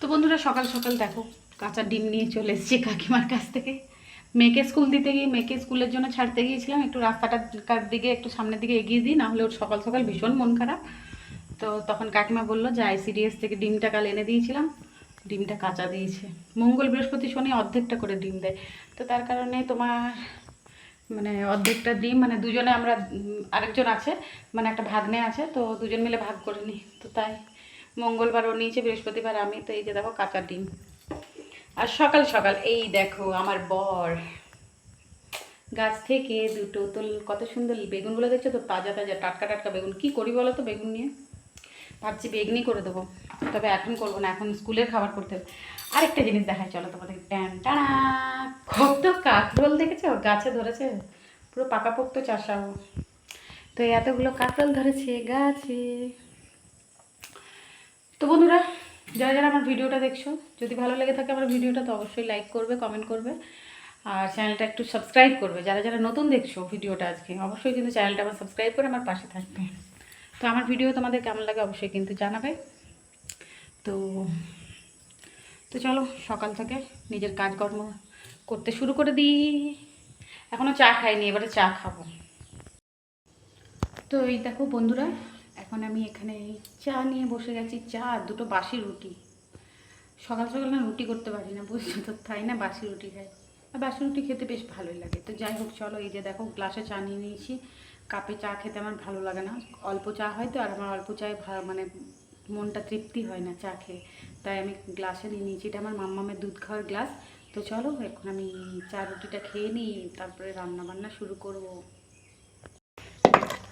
তো বন্ধুরা, সকাল সকাল দেখো, কাঁচা ডিম নিয়ে চলে এসেছি কাকিমার কাছ থেকে। মেয়েকে স্কুল দিতে গিয়ে, মেয়েকে স্কুলের জন্য ছাড়তে গিয়েছিলাম। একটু রাস্তাটার দিকে, একটু সামনের দিকে এগিয়ে দিই, না হলে ওর সকাল সকাল ভীষণ মন খারাপ। তো তখন কাকিমা বলল, যে আইসিডিএস থেকে ডিমটা কাল এনে দিয়েছিলাম। ডিমটা কাঁচা দিয়েছে। মঙ্গল বৃহস্পতি শনি অর্ধেকটা করে ডিম দেয়। তো তার কারণে তোমার মানে অর্ধেকটা ডিম মানে দুজনে আমরা আরেকজন আছে মানে একটা ভাগ্নে আছে, তো দুজন মিলে ভাগ করে নিই। তো তাই মঙ্গলবার ও নিয়েছে, বৃহস্পতিবার আমি, তো এই যে দেখো কাঁচা ডিম। আর সকাল সকাল, এই দেখো আমার বর। গাছ থেকে দুটো তো কত সুন্দর বেগুনগুলো দেখছ তো, তাজা তাজা, টাটকা টাটকা বেগুন। কি করি বলো তো বেগুন নিয়ে? ভাবছি বেগনি করে দেবো, তবে এখন করব না, এখন স্কুলের খাবার করতে হবে। আরেকটা জিনিস দেখাই, চলো তোমাদের ট্যান, টানা! কত কাকরোল দেখেছ? গাছে ধরেছে? পুরো পাকাপোক্ত চাষাও তো এতগুলো কাকরোল ধরেছে গাছে। তো বন্ধুরা, যারা যারা আমার ভিডিওটা দেখছ, যদি ভালো লেগে থাকে আমার ভিডিওটা, তো অবশ্যই লাইক করবে কমেন্ট করবে, আর চ্যানেলটা একটু সাবস্ক্রাইব করবে। যারা যারা নতুন দেখছ ভিডিওটা আজকে, অবশ্যই কিন্তু চ্যানেলটা আমার সাবস্ক্রাইব করে আমার পাশে থাকবে। তো আমার ভিডিও তোমাদের কেমন লাগে অবশ্যই কিন্তু জানাবে। তো তো চলো, সকাল থেকে নিজের কাজকর্ম করতে শুরু করে দিই। এখনও চা খাইনি, এবারে চা খাব। তো এই দেখো বন্ধুরা এখন আমি এখানে চা নিয়ে বসে গেছি। চা দুটো বাসি রুটি। সকাল সকাল না রুটি করতে পারি না বুঝছ তো? তাই না বাসি রুটি খাই। আর বাসি রুটি খেতে বেশ ভালোই লাগে। তো যাই হোক, চলো এই যে দেখো, গ্লাসে চা নিয়ে নিয়েছি। কাপে চা খেতে আমার ভালো লাগে না। অল্প চা হয় তো, আর আমার অল্প চায় মানে মনটা তৃপ্তি হয় না চা খেয়ে। তাই আমি গ্লাসে নিয়ে নিয়েছি। এটা আমার মাম্মামের দুধ খাওয়ার গ্লাস। তো চলো, এখন আমি চা রুটিটা খেয়ে নিই, তারপরে রান্না বান্না শুরু করব।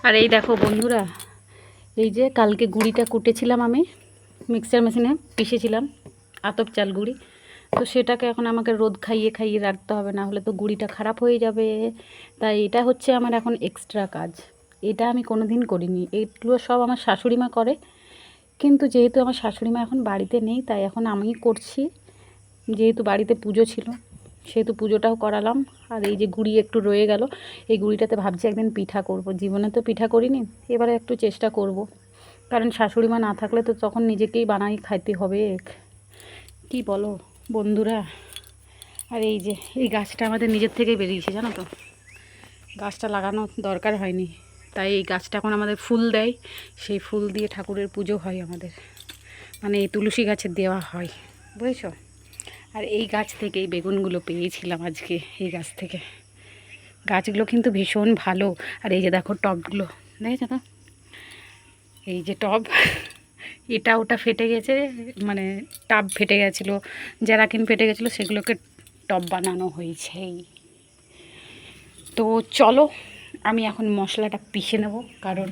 আর এই দেখো বন্ধুরা এই যে কালকে গুড়িটা কুটেছিলাম আমি মিক্সার মেশিনে পিষেছিলাম, আতপ চাল গুঁড়ি। তো সেটাকে এখন আমাকে রোদ খাইয়ে খাইয়ে রাখতে হবে, না হলে তো গুঁড়িটা খারাপ হয়ে যাবে। তাই এটা হচ্ছে আমার এখন এক্সট্রা কাজ। এটা আমি কোনো দিন করিনি। এগুলো সব আমার শাশুড়ি মা করে। কিন্তু যেহেতু আমার শাশুড়ি মা এখন বাড়িতে নেই, তাই এখন আমিই করছি। যেহেতু বাড়িতে পুজো ছিল সেহেতু পুজোটাও করালাম। আর এই যে গুড়ি একটু রয়ে গেল, এই গুড়িটাতে ভাবছি একদিন পিঠা করব। জীবনে তো পিঠা করিনি, এবারে একটু চেষ্টা করব। কারণ শাশুড়ি মা না থাকলে তো তখন নিজেকেই বানাই খাইতে হবে। কি বলো বন্ধুরা? আর এই যে, এই গাছটা আমাদের নিজের থেকেই বেরিয়েছে, জানো তো? গাছটা লাগানো দরকার হয়নি। তাই এই গাছটা এখন আমাদের ফুল দেয়। সেই ফুল দিয়ে ঠাকুরের পুজো হয় আমাদের। মানে এই তুলসী গাছের দেওয়া হয়। বুঝেছ? আর এই গাছ থেকে, এই বেগুনগুলো পেয়েছিলাম আজকে, এই গাছ থেকে। গাছগুলো কিন্তু ভীষণ ভালো। আর এই যে দেখো টবগুলো, দেখেছ তো? এই যে টব, এটা ওটা ফেটে গেছে মানে টাব ফেটে গেছিল যারা জ্যারাকিন ফেটে গেছিল, সেগুলোকে টব বানানো হয়েছে। তো চলো, আমি এখন মশলাটা পিষে নেব, কারণ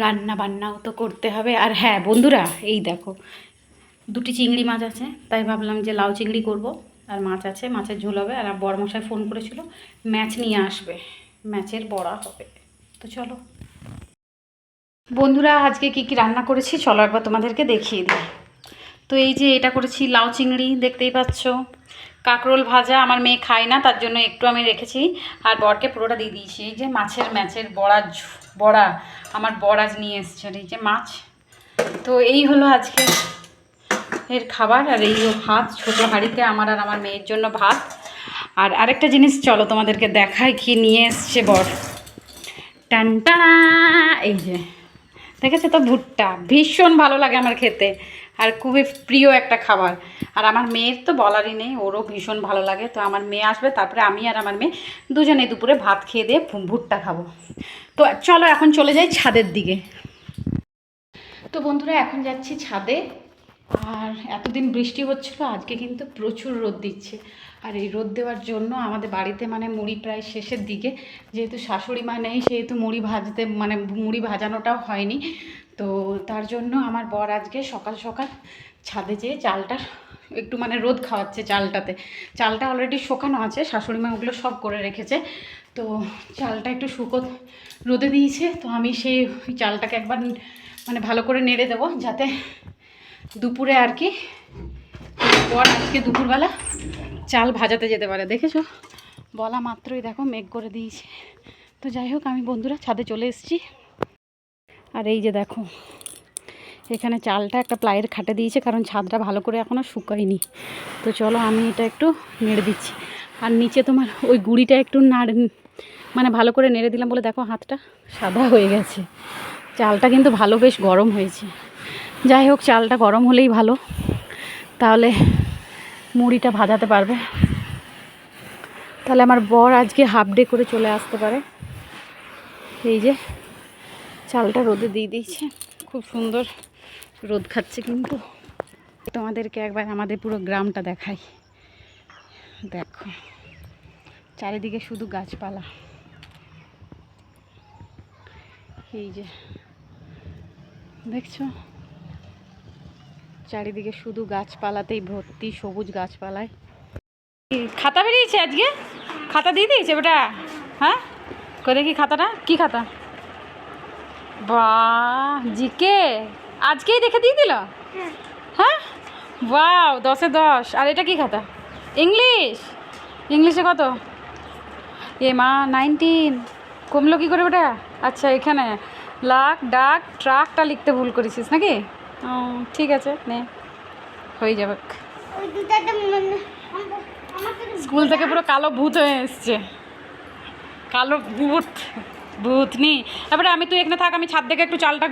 রান্না বান্নাও তো করতে হবে। আর হ্যাঁ বন্ধুরা, এই দেখো দুটি চিংড়ি মাছ আছে, তাই ভাবলাম যে লাউ চিংড়ি করব। আর মাছ আছে, মাছের ঝোল হবে। আর বড়মশাই ফোন করেছিল, ম্যাচ নিয়ে আসবে, ম্যাচের বড়া হবে। তো চলো। বন্ধুরা, আজকে কি কি রান্না করেছি? চলো একবার তোমাদেরকে দেখিয়ে দিই। তো এই যে এটা করেছি লাউ চিংড়ি, দেখতেই পাচ্ছ। কাঁকরোল ভাজা আমার মেয়ে খায় না, তার জন্য একটু আমি রেখেছি। আর বরকে পুরোটা দিয়ে দিয়েছি। এই যে মাছের, ম্যাচের বড়া বড়া, আমার বর আজ নিয়ে এসছে এই যে মাছ। তো এই হলো আজকে এর খাবার আর এই ভাত, ছোটো হাঁড়িতে আমার আর আমার মেয়ের জন্য ভাত। আর আরেকটা জিনিস চলো তোমাদেরকে দেখায় কি নিয়ে এসছে বর। টানটানা এই যে, দেখেছ তো ভুট্টা? ভীষণ ভালো লাগে আমার খেতে, আর খুবই প্রিয় একটা খাবার। আর আমার মেয়ের তো বলারই নেই, ওরও ভীষণ ভালো লাগে। তো আমার মেয়ে আসবে, তারপরে আমি আর আমার মেয়ে দুজনে দুপুরে ভাত খেয়ে দিয়ে ভুট্টা খাব। তো চলো এখন চলে যাই ছাদের দিকে। তো বন্ধুরা, এখন যাচ্ছি ছাদে। আর এতদিন বৃষ্টি হচ্ছিল, আজকে কিন্তু প্রচুর রোদ দিচ্ছে। আর এই রোদ দেওয়ার জন্য আমাদের বাড়িতে মানে মুড়ি প্রায় শেষের দিকে। যেহেতু শাশুড়ি মা নেই, সেহেতু মুড়ি ভাজতে মানে মুড়ি ভাজানোটাও হয়নি। তো তার জন্য আমার বর আজকে সকাল সকাল ছাদে যেয়ে চালটা একটু মানে রোদ খাওয়াচ্ছে চালটাতে। চালটা অলরেডি শোকানো আছে, শাশুড়ি মা ওগুলো সব করে রেখেছে। তো চালটা একটু শুকো, রোদে দিয়েছে, তো আমি সেই চালটাকে একবার মানে ভালো করে নেড়ে দেবো যাতে দুপুরে আর কি। পর আজকে দুপুরবেলা চাল ভাজাতে যেতে পারে, দেখেছ? বলা মাত্রই দেখো, মেঘ করে দিয়েছে। তো যাই হোক, আমি বন্ধুরা ছাদে চলে এসেছি। আর এই যে দেখো, এখানে চালটা একটা প্লাইয়ের খাটে দিয়েছে, কারণ ছাদটা ভালো করে এখনও শুকায়নি। তো চলো, আমি এটা একটু নেড়ে দিচ্ছি। আর নিচে তোমার ওই গুঁড়িটা একটু নাড়ে মানে ভালো করে নেড়ে দিলাম বলে দেখো, হাতটা সাদা হয়ে গেছে। চালটা কিন্তু ভালো বেশ গরম হয়েছে। যাই হোক, চালটা গরম হলেই ভালো। তাহলে মুড়িটা ভাজাতে পারবে। তাহলে আমার বর আজকে হাফ ডে করে চলে আসতে পারে। এই যে, চালটা রোদে দিয়ে দিয়েছে। খুব সুন্দর রোদ খাচ্ছে কিন্তু। তোমাদেরকে একবার আমাদের পুরো গ্রামটা দেখাই। দেখো, চারিদিকে শুধু গাছপালা। এই যে, দেখছ? চারিদিকে শুধু গাছপালাতেই ভর্তি, সবুজ গাছপালায়। খাতা বেরিয়েছে আজকে? খাতা দিয়ে দিয়েছে বেটা? হ্যাঁ? করে দেখি খাতাটা। কি খাতা? বাহ, জিকে। আজকেই দেখে দিয়ে দিল? হ্যাঁ? বাও দশে দশ। আর এটা কি খাতা? ইংলিশ। ইংলিশে কত? এ মা, নাইনটিন। কমলো কী করে বেটা? আচ্ছা এখানে। লাখ, ডাক, ট্রাকটা লিখতে ভুল করেছিস নাকি? ঠিক আছে নে। হয়ে যাবে। স্কুল থেকে পুরো কালো ভূত হয়ে এসছে। কালো ভূত ভূত নি তারপরে আমি তুই এখানে থাক আমি ছাদ থেকে একটু চালটা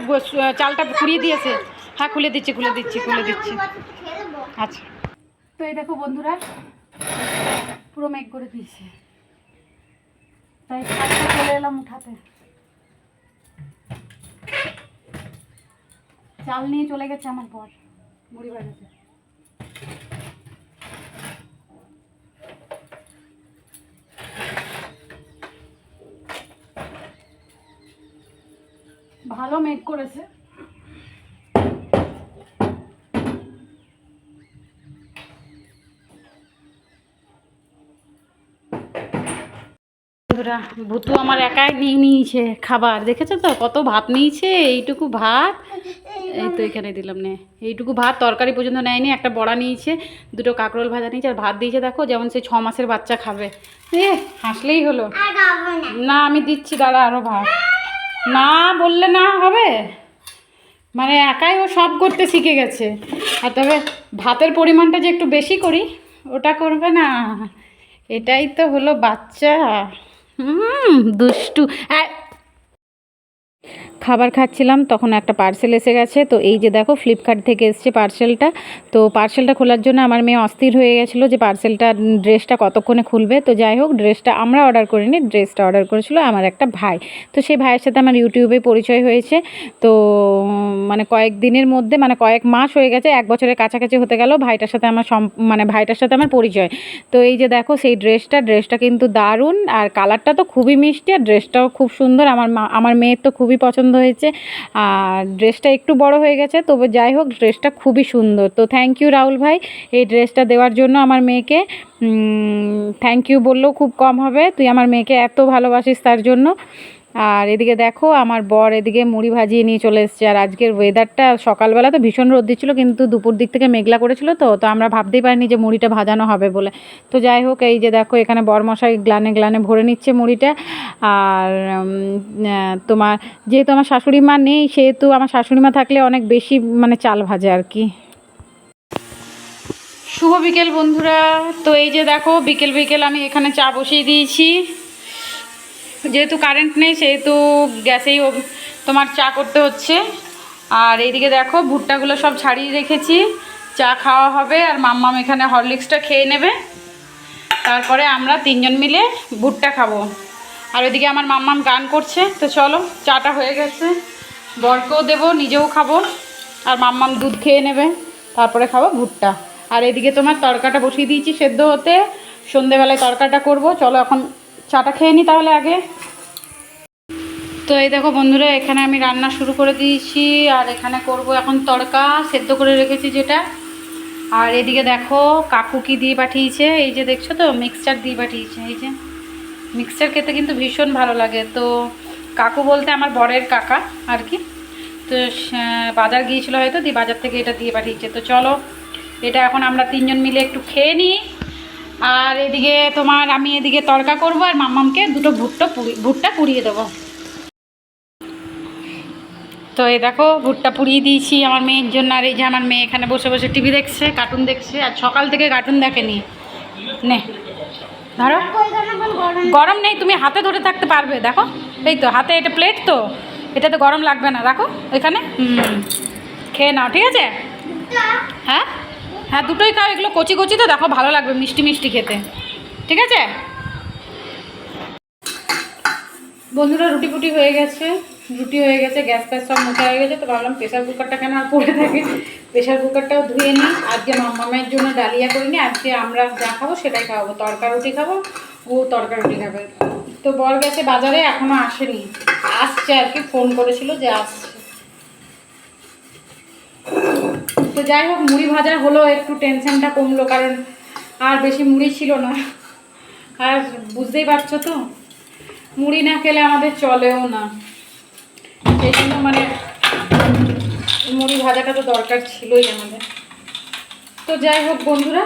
চালটা খুঁড়িয়ে দিয়েছে। হ্যাঁ খুলে দিচ্ছি খুলে দিচ্ছি খুলে দিচ্ছি। আচ্ছা। তো এই দেখো বন্ধুরা পুরো মেঘ করে দিয়েছে। তাই চলে এলাম উঠাতে। চাল নিয়ে চলে গেছে আমার পর মুড়ি বাজাতে ভালো মেঘ করেছে। ভুতু আমার একাই নিয়ে নিয়েছে খাবার। দেখেছ তো? কত ভাত নিয়েছে? এইটুকু ভাত। এই তো এখানে দিলাম নে। এইটুকু ভাত তরকারি পর্যন্ত নেয়নি একটা বড়া নিয়েছে দুটো কাঁকরোল ভাজা নিয়েছে আর ভাত দিয়েছে দেখো যেমন সে ছ মাসের বাচ্চা খাবে। এ হাসলেই হলো। না। আমি দিচ্ছি দাঁড়া আরও ভাত। না বললে না হবে? মানে একাই ও সব করতে শিখে গেছে। আর তবে ভাতের পরিমাণটা যে একটু বেশি করি ওটা করবে না। এটাই তো হলো বাচ্চা। হুম দুষ্টু। খাবার খাচ্ছিলাম, তখন একটা পার্সেল এসে গেছে। তো এই যে দেখো ফ্লিপকার্ট থেকে এসছে পার্সেলটা তো পার্সেলটা খোলার জন্য আমার মেয়ে অস্থির হয়ে গেছিল যে পার্সেলটা ড্রেসটা কতক্ষণে খুলবে। তো যাই হোক ড্রেসটা আমরা অর্ডার করিনি ড্রেসটা অর্ডার করেছিল আমার একটা ভাই। তো সেই ভাইয়ের সাথে আমার ইউটিউবে পরিচয় হয়েছে। তো মানে কয়েক দিনের মধ্যে মানে কয়েক মাস হয়ে গেছে, এক বছরের কাছাকাছি হতে গেল ভাইটার সাথে আমার সম মানে ভাইটার সাথে আমার পরিচয়। তো এই যে দেখো, সেই ড্রেসটা ড্রেসটা কিন্তু দারুণ। আর কালারটা তো খুবই মিষ্টি, আর ড্রেসটাও খুব সুন্দর। আমার মা, আমার মেয়ের তো খুবই পছন্দ হয়েছে। আর ড্রেসটা একটু বড় হয়ে গেছে, তবে যাই হোক ড্রেসটা খুবই সুন্দর। তো থ্যাংক ইউ রাহুল ভাই, এই ড্রেসটা দেওয়ার জন্য আমার মেয়েকে থ্যাংক ইউ বললেও খুব কম হবে। তুই আমার মেয়েকে এত ভালোবাসিস তার জন্য। আর এদিকে দেখো, আমার বর এদিকে মুড়ি ভাজিয়ে নিয়ে চলে এসছে। আর আজকের ওয়েদারটা সকালবেলা তো ভীষণ রোদ দিচ্ছিল কিন্তু দুপুর দিক থেকে মেঘলা করেছিল তো তো আমরা ভাবতেই পারিনি যে মুড়িটা ভাজানো হবে বলে। তো যাই হোক, এই যে দেখো, এখানে বরমশাই গ্লানে গ্লানে ভরে নিচ্ছে মুড়িটা। আর তোমার, যেহেতু আমার শাশুড়ি মা নেই, সেহেতু আমার শাশুড়ি মা থাকলে অনেক বেশি মানে চাল ভাজে আর কি। শুভ বিকেল বন্ধুরা। তো এই যে দেখো, বিকেল বিকেল আমি এখানে চা বসিয়ে দিয়েছি। যেহেতু কারেন্ট নেই, সেহেতু গ্যাসেই তোমার চা করতে হচ্ছে। আর এইদিকে দেখো, ভুট্টাগুলো সব ছাড়িয়ে রেখেছি। চা খাওয়া হবে আর মাম্মাম এখানে হরলিক্সটা খেয়ে নেবে। তারপরে আমরা তিনজন মিলে ভুট্টা খাব। আর ওইদিকে আমার মাম্মাম গান করছে, তো চলো, চাটা হয়ে গেছে। বরকেও দেবো, নিজেও খাব। আর মাম্মাম দুধ খেয়ে নেবে, তারপরে খাব ভুট্টা। আর এদিকে তোমার তরকাটা বসিয়ে দিয়েছি সেদ্ধ হতে। সন্ধেবেলায় তরকাটা করব, চলো এখন চাটা খেয়ে নিই তাহলে আগে। তো এই দেখো বন্ধুরা, এখানে আমি রান্না শুরু করে দিয়েছি, আর এখানে করব এখন তড়কা, সেদ্ধ করে রেখেছি যেটা। আর এদিকে দেখো কাকু কি দিয়ে পাঠিয়েছে, এই যে দেখছ তো মিক্সচার দিয়ে পাঠিয়েছে, এই যে। মিক্সচার খেতে কিন্তু ভীষণ ভালো লাগে। তো কাকু বলতে আমার বরের কাকা আর কি। তো বাজার গিয়েছিল হয়তো, দিয়ে বাজার থেকে এটা দিয়ে পাঠিয়েছে। তো চলো, এটা এখন আমরা তিনজন মিলে একটু খেয়ে নিই। আর এদিকে তোমার আমি এদিকে তড়কা করব আর মাম্মামকে দুটো ভুট্টা পুরি ভুট্টা পুড়িয়ে দেবো। তো এই দেখো, ভুট্টা পুড়িয়ে দিয়েছি আমার মেয়ের জন্য। আর এই যে আমার মেয়ে এখানে বসে বসে টিভি দেখছে কার্টুন দেখছে। আর সকাল থেকে কার্টুন দেখেনি। নে, ধরো। গরম নেই, তুমি হাতে ধরে থাকতে পারবে, দেখো। এই তো, হাতে এটা প্লেট তো, এটাতে গরম লাগবে না রাখো এখানে হুম, খেয়ে নাও, ঠিক আছে? হ্যাঁ? হ্যাঁ দুটোই খাও, এগুলো কচি কচি তো দেখো ভালো লাগবে, মিষ্টি মিষ্টি খেতে। ঠিক আছে? বন্ধুরা, রুটি ফুটি হয়ে গেছে, রুটি হয়ে গেছে, গ্যাস ফ্যাস সব মোটা হয়ে গেছে, তো ভাবলাম প্রেশার কুকারটা কেন আর পড়ে থাকে। প্রেশার কুকারটাও ধুয়ে নিই, আজকে মামামের জন্য ডালিয়া করিনি, আজকে আমরা যা খাব সেটাই খাব তরকা রুটি খাব, ও তরকা রুটি খাবে। তো বর গেছে বাজারে এখনও আসেনি। আসছে আর কি ফোন করেছিল যে আসছে। তো যাই হোক, মুড়ি ভাজা হলো একটু টেনশনটা কমলো, কারণ আর বেশি মুড়ি ছিল না। আর বুঝতেই পারছ তো? মুড়ি না খেলে আমাদের চলেও না। সেই জন্য মানে মুড়ি ভাজাটা তো দরকার ছিলই আমাদের। তো যাই হোক বন্ধুরা,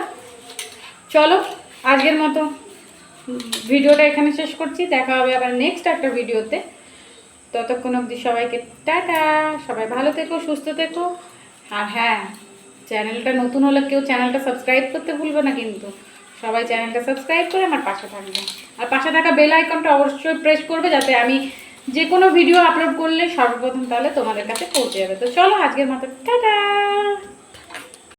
চলো আজকের মতো ভিডিওটা এখানে শেষ করছি। দেখা হবে আবার নেক্সট একটা ভিডিওতে। ততক্ষণ অবধি সবাইকে টাটা, সবাই ভালো থেকো, সুস্থ থেকো। আর হ্যাঁ চ্যানেলটা নতুন হলে কেউ চ্যানেলটা সাবস্ক্রাইব করতে ভুলবে না কিন্তু। সবাই চ্যানেলটা সাবস্ক্রাইব করে আমার পাশে থাকবে। আর পাশে থাকা বেল আইকনটা অবশ্যই প্রেস করবে যাতে আমি যে কোনো ভিডিও আপলোড করলে সর্বপ্রথম তাহলে তোমাদের কাছে পৌঁছে যাবে। তো চলো আজকের মতো, টাটা!